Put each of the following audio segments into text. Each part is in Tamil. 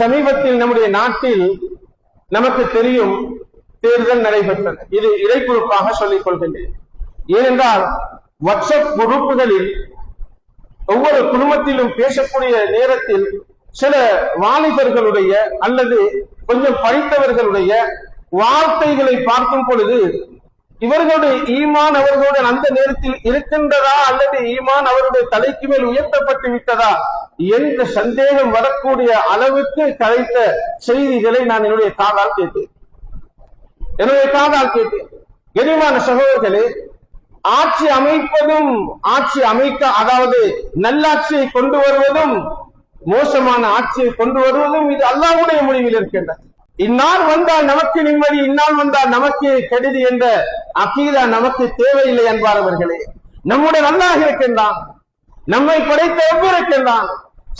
சமீபத்தில் நம்முடைய நாட்டில் நமக்கு தெரியும் தேர்தல் நடைபெற்றது. இது இடைக்குறிப்பாக சொல்லிக் கொள்கின்றேன். ஏனென்றால் வாட்ஸ்அப் குரூப்புகளில் ஒவ்வொரு குடும்பத்திலும் பேசக்கூடிய நேரத்தில் சில வாலிபர்களுடைய அல்லது கொஞ்சம் படித்தவர்களுடைய வார்த்தைகளை பார்க்கும் பொழுது இவர்களுடைய ஈமான் அவர்களுடன் அந்த நேரத்தில் இருக்கின்றதா அல்லது ஈமான் அவருடைய தலைக்கு மேல் உயர்த்தப்பட்டு விட்டதா என்ற சந்தேகம் வரக்கூடிய அளவுக்கு கலைத்த செய்திகளை நான் என்னுடைய காதால் கேட்டேன். என்னுடைய காதால் கேட்டேன். கனிமான சகோதரர்களே ஆட்சி அமைப்பதும் ஆட்சி அமைக்க அதாவது நல்லாட்சியை கொண்டு வருவதும் மோசமான ஆட்சியை கொண்டு வருவதும் இது அல்லாவுடைய முடிவில் இருக்கின்றது இந்நாள் வந்தால் நமக்கு நிம்மதி இந்நாள் வந்தால் நமக்கு கெடுதி என்ற அகீதா நமக்கு தேவையில்லை என்பாரவர்களே நம்முடைய நல்லாக இருக்கின்றான். நம்மை படைத்த எவ்வளவு இருக்கின்றான்?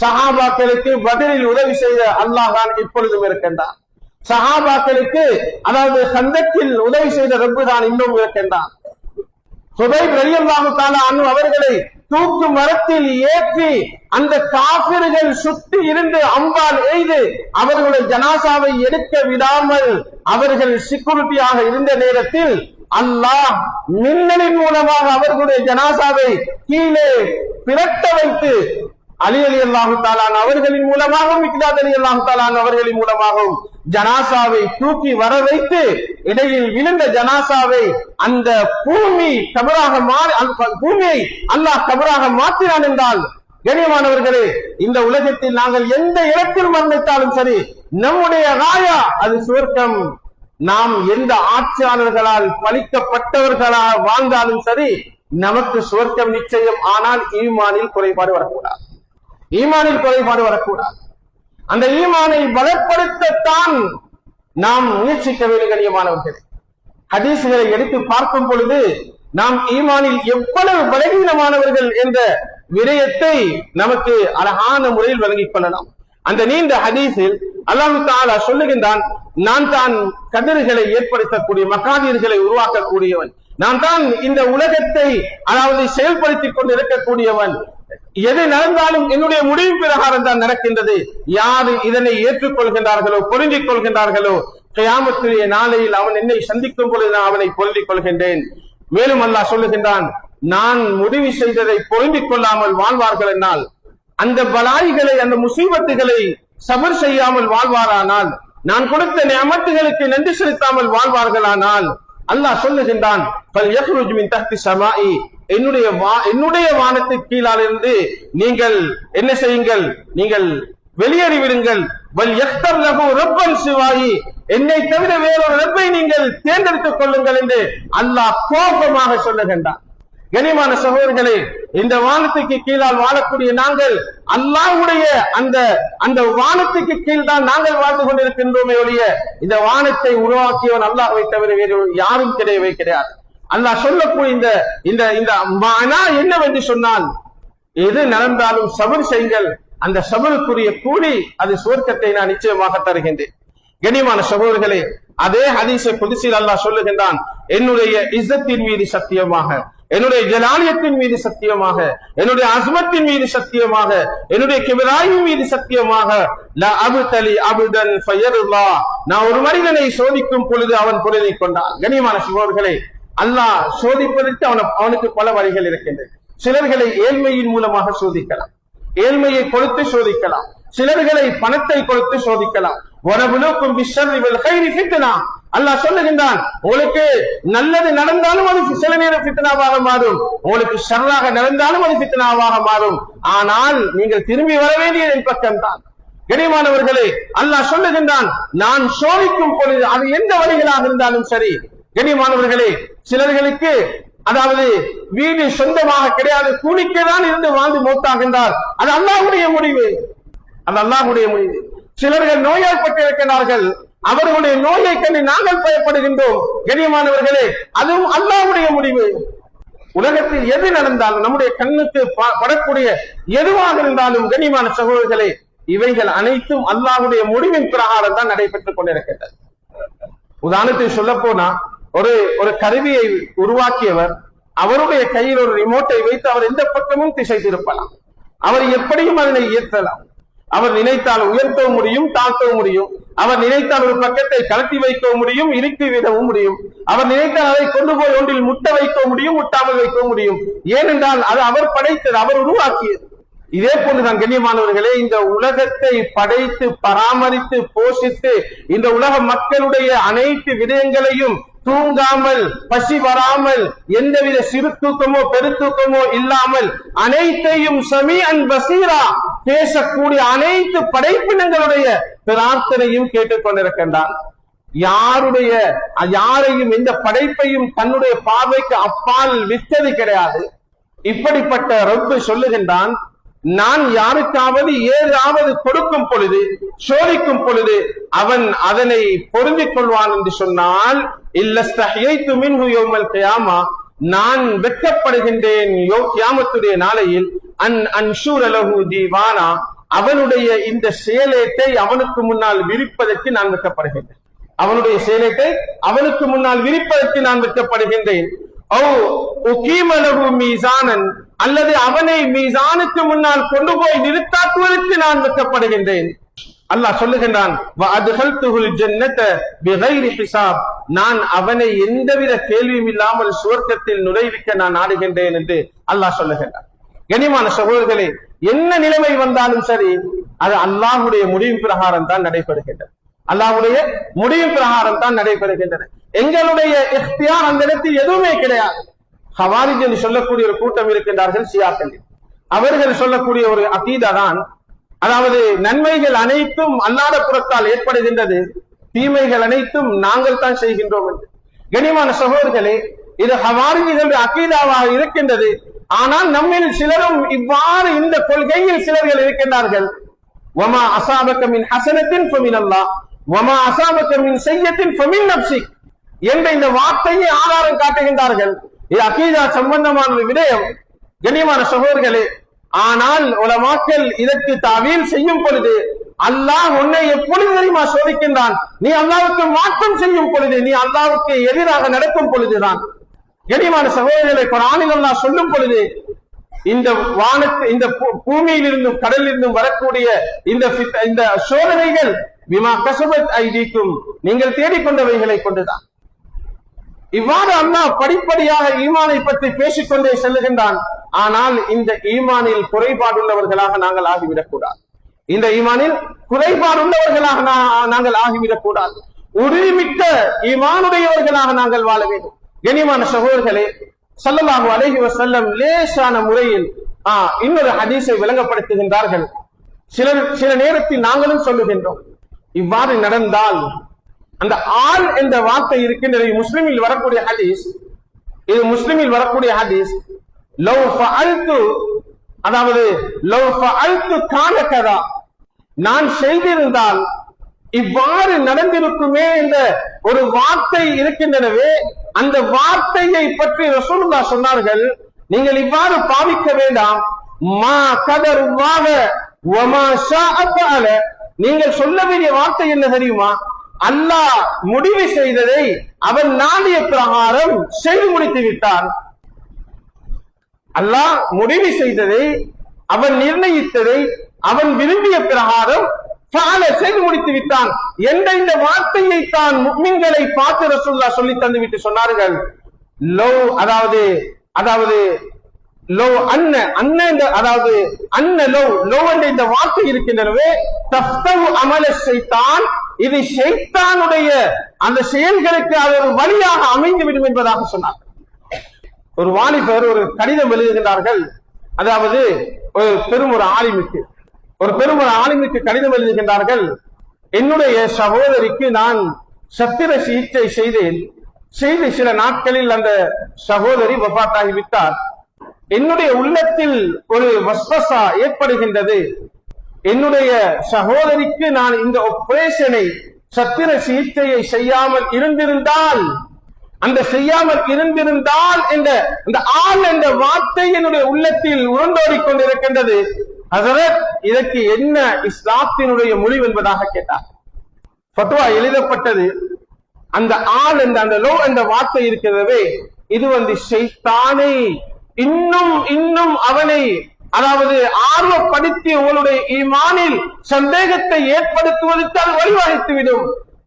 சஹாபாக்களுக்கு பதிலில் உதவி செய்த அல்லாஹ் தான் இப்பொழுதும் இருக்கின்றான். சஹாபாக்களுக்கு அதாவது சந்தத்தில் உதவி செய்த ரப்பு தான் இன்னும் இருக்கின்றான். சுதை ரலியல்லாஹு தஆலா அவர்களை தூக்கு மரத்தில் ஏற்றி அந்த காப்பிர்கள் சுற்றி இருந்து அம்பால் எய்து அவர்களுடைய ஜனாசாவை எடுக்க விடாமல் அவர்கள் செக்யூரிட்டியாக இருந்த நேரத்தில் அல்லாஹ் மின்னலின் மூலமாக அவர்களுடைய ஜனாசாவை கீழே பிறட்ட வைத்து அலி அலி அல்லாஹு தாலான் அவர்களின் மூலமாகவும் இக்தாத் அலி அல்லாஹு தாலான் அவர்களின் மூலமாகவும் ஜனாசாவை தூக்கி வர வைத்து இடையில் விழுந்த ஜனாசாவை அந்த பூமி கபராக மாறி பூமியை அல்லாஹ் கபராக மாற்றினான் என்றால் கண்ணியமானவர்களே இந்த உலகத்தில் நாங்கள் எந்த இடத்தில் மரணித்தாலும் சரி நம்முடைய ராயா அது சுவர்க்கம். நாம் எந்த ஆட்சியாளர்களால் பழிக்கப்பட்டவர்களால் வாழ்ந்தாலும் சரி நமக்கு சுவர்க்கம் நிச்சயம். ஆனால் ஈமானில் குறைபாடு வரக்கூடாது. ஈமானில் குறைபாடு வரக்கூடாது. அந்த ஈமானை பலப்படுத்தத்தான் நாம் முயற்சிக்க வேண்டும் கண்ணியமானவர்களே. ஹதீசுகளை எடுத்து பார்க்கும் பொழுது நாம் ஈமானில் எவ்வளவு பலவீனமானவர்கள் என்ற விடயத்தை நமக்கு அழகான முறையில் வழங்கிக் கொள்ளலாம். அந்த நீண்ட ஹதீஸில் அல்லாஹு தாலா சொல்லுகின்றான் நான் தான் கதிர்களை ஏற்படுத்தக்கூடிய மகாதீர்களை உருவாக்கக்கூடியவன். நான் தான் இந்த உலகத்தை அதாவது செயல்படுத்திக் கொண்டு இருக்கக்கூடியவன் எது நடந்தாலும் என்னுடைய முடிவு பிரகாரம் தான் நடக்கின்றது. யாரு இதனை ஏற்றுக்கொள்கின்றார்களோ புரிஞ்சிக் கொள்கின்றார்களோ கயாமத்துடைய நாளையில் அவன் என்னை சந்திக்கும் பொழுது நான் அவனை பொருந்திக் கொள்கின்றேன். மேலும் அல்லாஹ் சொல்லுகின்றான் நான் முடிவு செய்ததை பொருந்திக் கொள்ளாமல் வாழ்வார்கள் என்னால். அந்த பலாய்களை அந்த முசீபத்துகளை சபர் செய்யாமல் வாழ்வாரானால் நான் கொடுத்த நியமத்துகளுக்கு நன்றி செலுத்தாமல் வாழ்வார்களானால் அல்லாஹ் சொல்லுகின்றான் தஹ்தி என்னுடைய வா- என்னுடைய வானத்து கீழால் இருந்து நீங்கள் என்ன செய்யுங்கள்? நீங்கள் வெளியேறி விடுங்கள் வல் எக்தர் லகு ரப்பன் சிவாயி. என்னை தவிர வேறொரு ரப்பை நீங்கள் தேர்ந்தெடுத்துக் கொள்ளுங்கள் என்று அல்லாஹ் கோபமாக சொல்லுகின்றான். கனிமான சகோதரர்களே இந்த வானத்துக்கு கீழால் வாழக்கூடிய நாங்கள் அல்லாஹுடைய அந்த அந்த வானத்துக்கு கீழ் தான் நாங்கள் வாழ்ந்து கொண்டிருக்கின்றோமே ஒழிய இந்த வானத்தை உருவாக்கியவன் அல்லாஹ் தவிர வேறு யாரும் கிடையவே கிடையாது. அல்லாஹ் சொல்லக்கூடிய இந்த இந்த இந்த மனா என்னவென்று சொன்னால் எது நடந்தாலும் சபர் செய்யுங்கள். அந்த சபருக்குரிய கூலி அது சுவர்க்கத்தை நான் நிச்சயமாக தருகின்றேன். கனிமான சகோதரர்களே அதே ஹதீஸை குதிசில் அல்லாஹ் சொல்லுகின்றான் என்னுடைய இஸ்ஸத்தின் மீது சத்தியமாக. என்னுடைய ஜலாலியத்தின் மீது சத்தியமாக என்னுடைய அஸ்மத்தின் மீது சத்தியமாக என்னுடைய கிபிராயின் மீது சத்தியமாக நான் ஒரு மனிதனை சோதிக்கும் பொழுது அவன் பொருளை கொண்டான். கனிமான சகோதரர்களே அல்லாஹ் சோதிப்பதற்கு அவன் அவனுக்கு பல வழிகள் இருக்கின்றது. சிலர்களை ஏழ்மையின் மூலமாக சோதிக்கலாம். ஏழ்மையை கொடுத்து சோதிக்கலாம். சிலர்களை பணத்தை கொடுத்து சோதிக்கலாம். வரபுலுக்கும் அல்லாஹ் சொல்லுகின்றான் உங்களுக்கு நல்லது நடந்தாலும் அது சில நேரம் ஃபித்னாவாக மாறும். உங்களுக்கு ஷர்ராக நடந்தாலும் அது ஃபித்னாவாக மாறும். ஆனால் நீங்கள் திரும்பி வர வேண்டியது என் பக்கம்தான். கனிமானவர்களே அல்லாஹ் சொல்லுகின்றான் நான் சோதிக்கும் பொழுது அது எந்த வழிகளாக இருந்தாலும் சரி. கனிமானவர்களே சிலர்களுக்கு அதாவது வீடு சொந்தமாக கிடையாது கூலிக்கே தான் இருந்து வாழ்ந்து மூத்தாகின்றார். அது அல்லாஹுடைய முடிவு. அது அல்லாஹுடைய முடிவு. சிலர்கள் நோயால் பட்டிருக்கிறார்கள் அவர்களுடைய நோயை கண்டு நாங்கள் பயப்படுகின்றோம். கண்ணியமானவர்களே அதுவும் அல்லாவுடைய முடிவு. உலகத்தில் எது நடந்தாலும் நம்முடைய கண்ணுக்கு படக்கூடிய எதுவாக இருந்தாலும் கண்ணியமான சகோதரர்களே இவைகள் அனைத்தும் அல்லாவுடைய முடிவின் பிரகாரம் தான் நடைபெற்றுக் கொண்டிருக்கின்றது உதாரணத்தை சொல்ல போனா ஒரு ஒரு கருவியை உருவாக்கியவர் அவருடைய கையில் ஒரு ரிமோட்டை வைத்து அவர் எந்த பக்கமும் திசை திருப்பலாம். அவர் எப்படியும் அதனை இயற்றலாம். அவர் நினைத்தால் உயர்த்தவும் முடியும் தாழ்த்தவும் முடியும். அவர் நினைத்தால் ஒரு பக்கத்தை கலட்டி வைக்கவும் முடியும் இறுக்கி விடவும் முடியும். அவர் நினைத்தால் அதை கொண்டு போய் ஒன்றில் முட்ட வைக்கவும் முடியும் முட்டாமல் வைக்கவும் முடியும். ஏனென்றால் அது அவர் படைத்தது அவர் உருவாக்கியது. இதே போன்றுதான் கண்ணியமானவர்களே இந்த உலகத்தை படைத்து பராமரித்து போஷித்து இந்த உலக மக்களுடைய அனைத்து விடயங்களையும் தூங்காமல் பசி வராமல் எந்தவித சிறு தூக்கமோ பெருத்தூக்கமோ இல்லாமல் அனைத்தையும் சமி அன் பசீரா பேசக்கூடிய அனைத்து படைப்பினங்களுடைய பிரார்த்தனையும் கேட்டுக்கொண்டிருக்கின்றான் யாருடைய யாரையும் எந்த படைப்பையும் தன்னுடைய பார்வைக்கு அப்பால் விட்டது கிடையாது. இப்படிப்பட்ட ரப்பு சொல்லுகின்றான் நான் யாருக்காவது ஏதாவது கொடுக்கும் பொழுது சோதிக்கும் பொழுது அவன் அதனை பொருந்திக் கொள்வான் என்று சொன்னால் இல்லஸ்தஹைத்து மின் உயோமல் கியாமா நான் வெட்கப்படுகின்றேன் யோ கியாமத்துடைய நாளையில் அன் அன்ஷூர் தீவானா அவனுடைய இந்த செயலேட்டை அவனுக்கு முன்னால் விரிப்பதற்கு நான் வெட்கப்படுகின்றேன். அவனுடைய செயலேட்டை அவனுக்கு முன்னால் விரிப்பதற்கு நான் வெட்கப்படுகின்றேன். ஓ மீசானன் அல்லது அவனை மீசானுக்கு முன்னால் கொண்டு போய் நிறுத்தாக்குவதற்கு நான் வெட்கப்படுகின்றேன். அல்லாஹ் சொல்லுகின்றான் நான் அவனை எந்தவித கேள்வியும் இல்லாமல் சுவர்க்கத்தில் நுழைவிக்க நான் ஆடுகின்றேன் என்று அல்லாஹ் சொல்லுகின்றான். கனிமான சகோதரர்களே என்ன நிலைமை வந்தாலும் சரி அது அல்லாஹுடைய முடிவின் பிரகாரம் தான் நடைபெறுகின்றது. அல்லாஹுடைய முடிவின் பிரகாரம் தான் நடைபெறுகின்றன எங்களுடைய இஃப்தியார் அந்த இடத்தில் எதுவுமே கிடையாது. ஹவாரிஜ் என்று சொல்லக்கூடிய ஒரு கூட்டம் இருக்கின்றார்கள் சியாக்கள் அவர்கள் சொல்லக்கூடிய ஒரு அகீதா தான். அதாவது நன்மைகள் அனைத்தும் அல்லாத புறத்தால் ஏற்படுகின்றது. தீமைகள் அனைத்தும் நாங்கள் தான் செய்கின்றோம் என்று. கனிமான சகோதரர்களே இது ஹவாரிஜிகள் அகீதாவாக இருக்கின்றது. ஆனால் நம்மில் சிலரும் இவ்வாறு இந்த கொள்கையில் சிலர்கள் இருக்கின்றார்கள். வமா அசாபக்க மின் ஹசனத்தின் ஃபமின் அல்லா வமா அசாபக்க மின் செய்யத்தின் ஃபமின் நப்சி என்ற இந்த வார்த்தையை ஆதாரம் காட்டுகின்றார்கள். இது அகீதா சம்பந்தமான ஒரு விடயம். கண்ணியமான சகோதரர்களே ஆனால் உலமாக்கள் இதற்கு தாவீல் செய்யும் பொழுது அல்லாஹ் உன்னை எப்பொழுது தெரியுமா சோதிக்கின்றான்? நீ அல்லாவுக்கு மாற்றம் செய்யும் பொழுது நீ அல்லாவுக்கு எதிராக நடக்கும் பொழுதுதான். கனிமான சகோதரர்களை குரானில் நான் சொல்லும் பொழுது இந்த வானத்து இந்த பூமியிலிருந்தும் பூமியில் இருந்தும் கடலில் இருந்தும் வரக்கூடிய இந்த இந்த சோதனைகள் விமா கசபத் ஐடிக்கும் நீங்கள் தேடிக்கொண்டவைகளை கொண்டுதான். இவ்வாறு அல்லாஹ் படிப்படியாக ஈமானை பற்றி பேசிக்கொண்டே செல்லுகின்றான். ஆனால் இந்த ஈமானில் குறைபாடுள்ளவர்களாக நாங்கள் ஆகிவிடக்கூடாது. இந்த ஈமானில் குறைபாடுள்ளவர்களாக நாங்கள் ஆகிவிடக்கூடாது. உரிமிக்க உறுதிமிக்க ஈமானுடையவர்களாக நாங்கள் வாழ வேண்டும். கனிமான சகோதரர்களே சல்லல்லாஹு அலஹி வசல்லம் லேசான முறையில் ஆஹ் இன்னொரு ஹதீஸை விளங்கப்படுத்துகின்றார்கள். சிலர் சில நேரத்தில் நாங்களும் சொல்லுகின்றோம். இவ்வாறு நடந்தால் அந்த ஆண் என்ற வார்த்தை இருக்கின்றது முஸ்லிமில் வரக்கூடிய ஹதீஸ் இது முஸ்லிமில் வரக்கூடிய ஹதீஸ் லவ் ஃபஅல்து அதாவது லவ் ஃபஅல்து கான கதா நான் செய்திருந்தால் இவ்வாறு நடந்திருக்குமே என்ற ஒரு வார்த்தை இருக்கின்றனவே அந்த வார்த்தையை பற்றி ரசூலுல்லா சொன்னார்கள் நீங்கள் இவ்வாறு பாவிக்க வேண்டாம். மா கதருவாக நீங்கள் சொல்ல வேண்டிய வார்த்தை என்ன தெரியுமா? அல்லாஹ் முடிவு செய்ததை அவன் நாடிய பிரகாரம் செய்து முடித்து விட்டான். அல்லாஹ் முடிவு செய்ததை அவன் நிர்ணயித்ததை அவன் விரும்பிய பிரகாரம் பால செய்து முடித்து விட்டான். என்ற இந்த வார்த்தையை தான் முக்மின்களை பார்த்து ரசூல்லா சொல்லி தந்து விட்டு சொன்னார்கள்? லோ அதாவது அதாவது லோ அன்ன அன்ன என்ற- அதாவது அன்ன லோ லோ என்ற இந்த வார்த்தை இருக்கின்றனவே தஃப்தவு அமல செய்தான் இது ஷைத்தானுடைய அந்த செயல்களுக்கு அது ஒரு வழியாக அமைந்துவிடும் என்பதாக சொன்னார் ஒரு வாலிபர் ஒரு கடிதம் எழுதுகின்றார்கள். அதாவது ஒரு பெரும் ஒரு ஆலிமுக்கு. ஒரு பெரும் ஆளுமைக்கு கடிதம் எழுதுகின்றார்கள். என்னுடைய சகோதரிக்கு நான் சத்திர சிகிச்சை செய்தேன். செய்து சில நாட்களில் அந்த சகோதரி வபாத்தாகி விட்டார் என்னுடைய உள்ளத்தில் ஒரு வஸ்வசா ஏற்படுகின்றது. என்னுடைய சகோதரிக்கு நான் இந்த ஆபரேஷனை சத்திர சிகிச்சையை செய்யாமல் இருந்திருந்தால் அந்த செய்யாமல் இருந்திருந்தால் என்ற அந்த ஆள் என்ற வார்த்தை என்னுடைய உள்ளத்தில் உருண்டோடிக் கொண்டிருக்கின்றது. ஹசரத் இதற்கு என்ன இஸ்லாத்தினுடைய முடிவு என்பதாக கேட்டார். ஃபத்வா எழுதப்பட்டது அந்த ஆள் என்ற அந்த லோ என்ற வார்த்தை இருக்கிறதவே இது வந்து ஷைத்தானை. இன்னும் இன்னும் அவனை அதாவது ஆர்வப்படுத்தி உங்களுடைய ஈமானில் சந்தேகத்தை ஏற்படுத்துவதற்கு அது வழிவகுத்துவிடும்.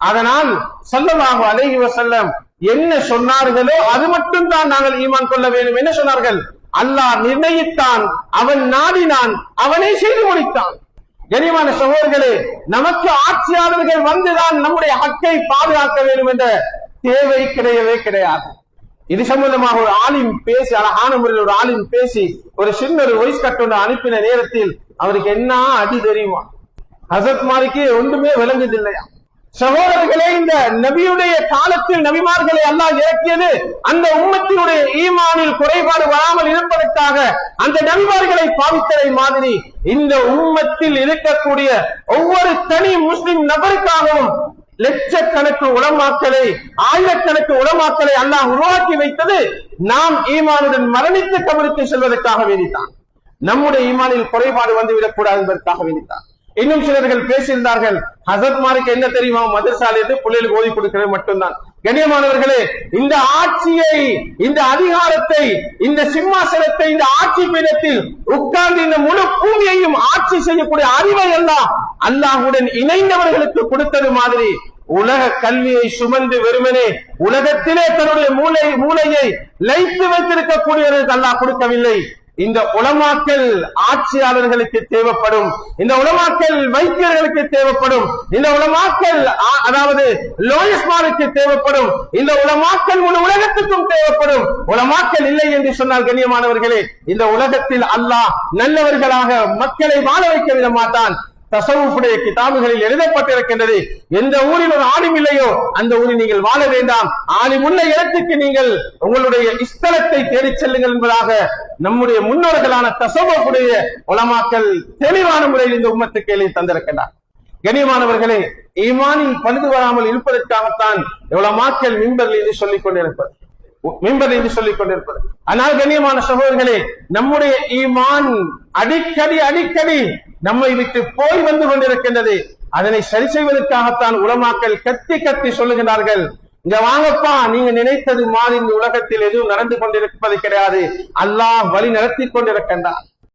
அதனால் சொல்லமாக அலைஹி வசல்லம் என்ன சொன்னார்களோ அது மட்டும் தான் நாங்கள் ஈமான் கொள்ள வேண்டும். என்ன சொன்னார்கள்? அல்லாஹ் நிர்ணயித்தான் அவன் நாடினான் அவனே செய்து முடித்தான். கனிமான சகோதரர்களே நமக்கு ஆட்சியாளர்கள் வந்துதான் நம்முடைய ஹக்கை பாதுகாக்க வேண்டும் என்ற தேவை கிடையவே கிடையாது. இது சம்பந்தமாக ஒரு ஆளின் பேசி அழகான முறையில் ஒரு ஆளின் பேசி ஒரு சின்ன ஒரு வாய்ஸ் கட் அனுப்பின நேரத்தில் அவருக்கு என்ன அடி தெரியுமா? ஹசத் மாலிக்கு ஒன்றுமே விளங்குதில்லையா? சகோதரர்களே இந்த நபியுடைய காலத்தில் நபிமார்களை அல்லாஹ் இறக்கியது அந்த உம்மத்தினுடைய ஈமானில் குறைபாடு வராமல் இருப்பதற்காக அந்த நபிமார்களை பாவித்ததை மாதிரி இந்த உம்மத்தில் இருக்கக்கூடிய ஒவ்வொரு தனி முஸ்லிம் நபருக்காகவும் லட்சக்கணக்கு உளமாக்களை ஆயிரக்கணக்கு உளமாக்களை அல்லாஹ் உருவாக்கி வைத்தது நாம் ஈமானுடன் மரணித்து கவனித்து செல்வதற்காக வேண்டித்தான் நம்முடைய ஈமானில் குறைபாடு வந்துவிடக் கூடாது என்பதற்காக வேண்டித்தான் இன்னும் சிலர்கள் பேசியிருந்தார்கள். ஹசத்மாருக்கு என்ன தெரியுமா? மதரசாலிருந்து பிள்ளைகளுக்கு ஓதி கொடுக்கிறது மட்டும்தான். கண்ணியமானவர்களே இந்த ஆட்சியை இந்த அதிகாரத்தை இந்த சிம்மாசனத்தை இந்த ஆட்சி பீடத்தில் உட்கார்ந்து இந்த முழு பூமியையும் ஆட்சி செய்யக்கூடிய அறிவை எல்லாம் அல்லாஹுடன் இணைந்தவர்களுக்கு கொடுத்தது மாதிரி உலக கல்வியை சுமந்து வெறுமனே உலகத்திலே தன்னுடைய மூளை மூளையை லைத்து வைத்திருக்கக்கூடியவர்களுக்கு அல்லாஹ் கொடுக்கவில்லை. இந்த உலமாக்கல் ஆட்சியாளர்களுக்கு தேவைப்படும் இந்த உலமாக்கல் வைத்தியர்களுக்கு தேவைப்படும் இந்த உலமாக்கல் அதாவது லோயஸ்மாருக்கு தேவைப்படும் இந்த உலமாக்கல் முழு உலகத்துக்கும் தேவைப்படும். உலமாக்கல் இல்லை என்று சொன்னால் கண்ணியமானவர்களே இந்த உலகத்தில் அல்லாஹ் நல்லவர்களாக மக்களை வாழ வைக்க விட மாட்டான். தசவுடைய கிதாபுகளில் எழுதப்பட்டிருக்கின்றது. எந்த ஊரில் ஒரு ஆலிம் இல்லையோ அந்த ஊரில் நீங்கள் வாழ வேண்டாம். ஆலிம் உள்ள இடத்துக்கு நீங்கள் உங்களுடைய இஸ்தலத்தை தேடிச் செல்லுங்கள் என்பதாக நம்முடைய முன்னோர்களான தசவுடைய உலமாக்கள் தெளிவான முறையில் இந்த உம்மத்துக்கு எழுதி தந்திருக்கின்றார். கனியமானவர்களே ஈமானில் பழுது வராமல் இருப்பதற்காகத்தான் எவ்வளமாக்கல் மின்பர்கள் இது சொல்லிக் கொண்டிருப்பது. மிம்பர் என்று சொல்லிக் கொண்டிருப்பது. ஆனால் கண்ணியமான சகோதரர்களே நம்முடைய ஈமான் அடிக்கடி அடிக்கடி நம்மை விட்டு போய் வந்து கொண்டிருக்கின்றது. அதனை சரி செய்வதற்காகத்தான் உலமாக்கள் கத்தி கத்தி சொல்லுகிறார்கள் இங்க வாங்கப்பா நீங்க நினைத்தது மாதிரி இந்த உலகத்தில் எதுவும் நடந்து கொண்டிருப்பது கிடையாது. அல்லாஹ் வழி நடத்தி கொண்டிருக்கின்றார்